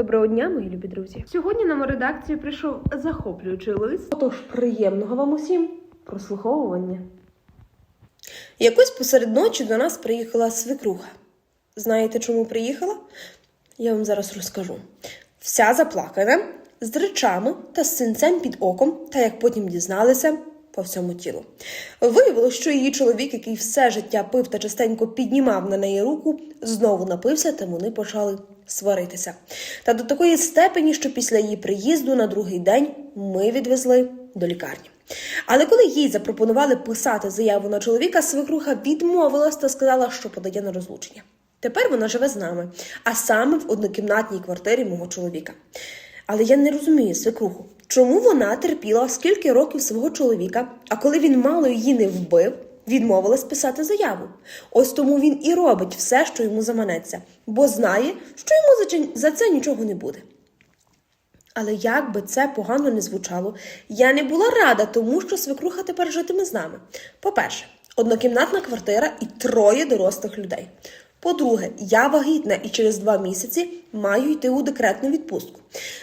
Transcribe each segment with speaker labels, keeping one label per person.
Speaker 1: Доброго дня, мої любі друзі. Сьогодні нам у редакцію прийшов захоплюючий лист. Отож, приємного вам усім прослуховування. Якось посеред ночі до нас приїхала свекруха. Знаєте, чому приїхала? Я вам зараз розкажу. Вся заплакана, з речами та з синцем під оком, та як потім дізналися, по всьому тілу. Виявилося, що її чоловік, який все життя пив та частенько піднімав на неї руку, знову напився, та вони почали сваритися. Та до такої степені, що після її приїзду на другий день ми відвезли до лікарні. Але коли їй запропонували писати заяву на чоловіка, свекруха відмовилась та сказала, що подає на розлучення. Тепер вона живе з нами, а саме в однокімнатній квартирі мого чоловіка. Але я не розумію свекруху, чому вона терпіла скільки років свого чоловіка, а коли він мало її не вбив, відмовилась писати заяву. Ось тому він і робить все, що йому заманеться, бо знає, що йому за це нічого не буде. Але як би це погано не звучало, я не була рада тому, що свекруха тепер житиме з нами. По-перше, однокімнатна квартира і троє дорослих людей. По-друге, я вагітна і через два місяці маю йти у декретну відпустку.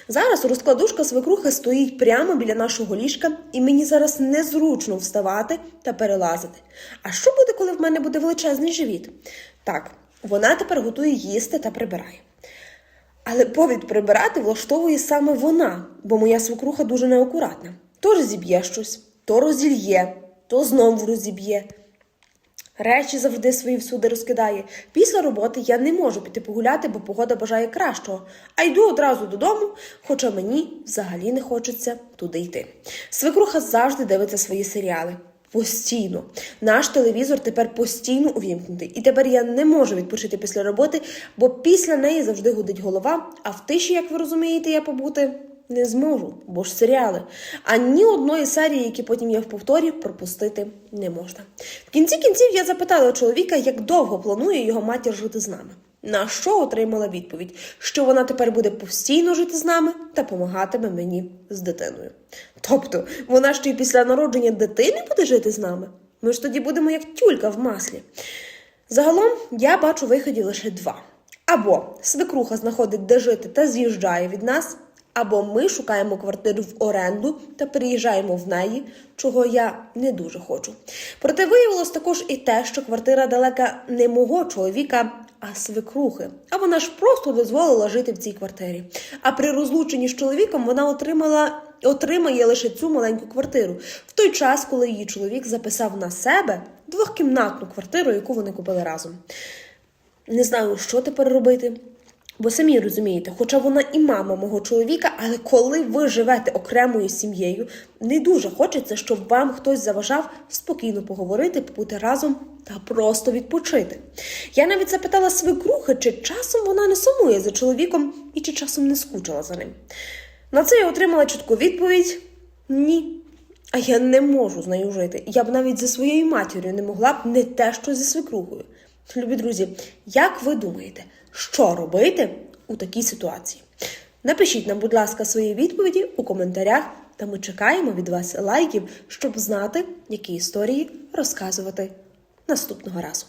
Speaker 1: Зараз розкладушка свекрухи стоїть прямо біля нашого ліжка, і мені зараз незручно вставати та перелазити. А що буде, коли в мене буде величезний живіт? Так, вона тепер готує їсти та прибирає. Але повід прибирати влаштовує саме вона, бо моя свекруха дуже неакуратна. То розіб'є щось, то розільє, то знову розіб'є. Речі завжди свої всюди розкидає. Після роботи я не можу піти погуляти, бо погода бажає кращого, а йду одразу додому, хоча мені взагалі не хочеться туди йти. Свекруха завжди дивиться свої серіали. Постійно. Наш телевізор тепер постійно увімкнутий. І тепер я не можу відпочити після роботи, бо після неї завжди гудить голова, а в тиші, як ви розумієте, я побути не зможу, бо ж серіали. А ні одної серії, які потім є в повторі, пропустити не можна. В кінці кінців я запитала чоловіка, як довго планує його матір жити з нами. На що отримала відповідь, що вона тепер буде постійно жити з нами та помагатиме мені з дитиною. Тобто, вона ще й після народження дитини буде жити з нами. Ми ж тоді будемо як тюлька в маслі. Загалом я бачу виходів лише два: або свекруха знаходить де жити та з'їжджає від нас, або ми шукаємо квартиру в оренду та переїжджаємо в неї, чого я не дуже хочу. Проте виявилось також і те, що квартира далека не мого чоловіка, а свекрухи. А вона ж просто дозволила жити в цій квартирі. А при розлученні з чоловіком вона отримала. Отримає лише цю маленьку квартиру в той час, коли її чоловік записав на себе двохкімнатну квартиру, яку вони купили разом. Не знаю, що тепер робити. Бо самі розумієте, хоча вона і мама мого чоловіка, але коли ви живете окремою сім'єю, не дуже хочеться, щоб вам хтось заважав спокійно поговорити, побути разом та просто відпочити. Я навіть запитала свекрухи, чи часом вона не сумує за чоловіком і чи часом не скучила за ним. На це я отримала чітку відповідь: ні. А я не можу з нею жити. Я б навіть зі своєю матір'ю не могла б не те, що зі свекрухою. Любі друзі, як ви думаєте, що робити у такій ситуації? Напишіть нам, будь ласка, свої відповіді у коментарях, та ми чекаємо від вас лайків, щоб знати, які історії розказувати наступного разу.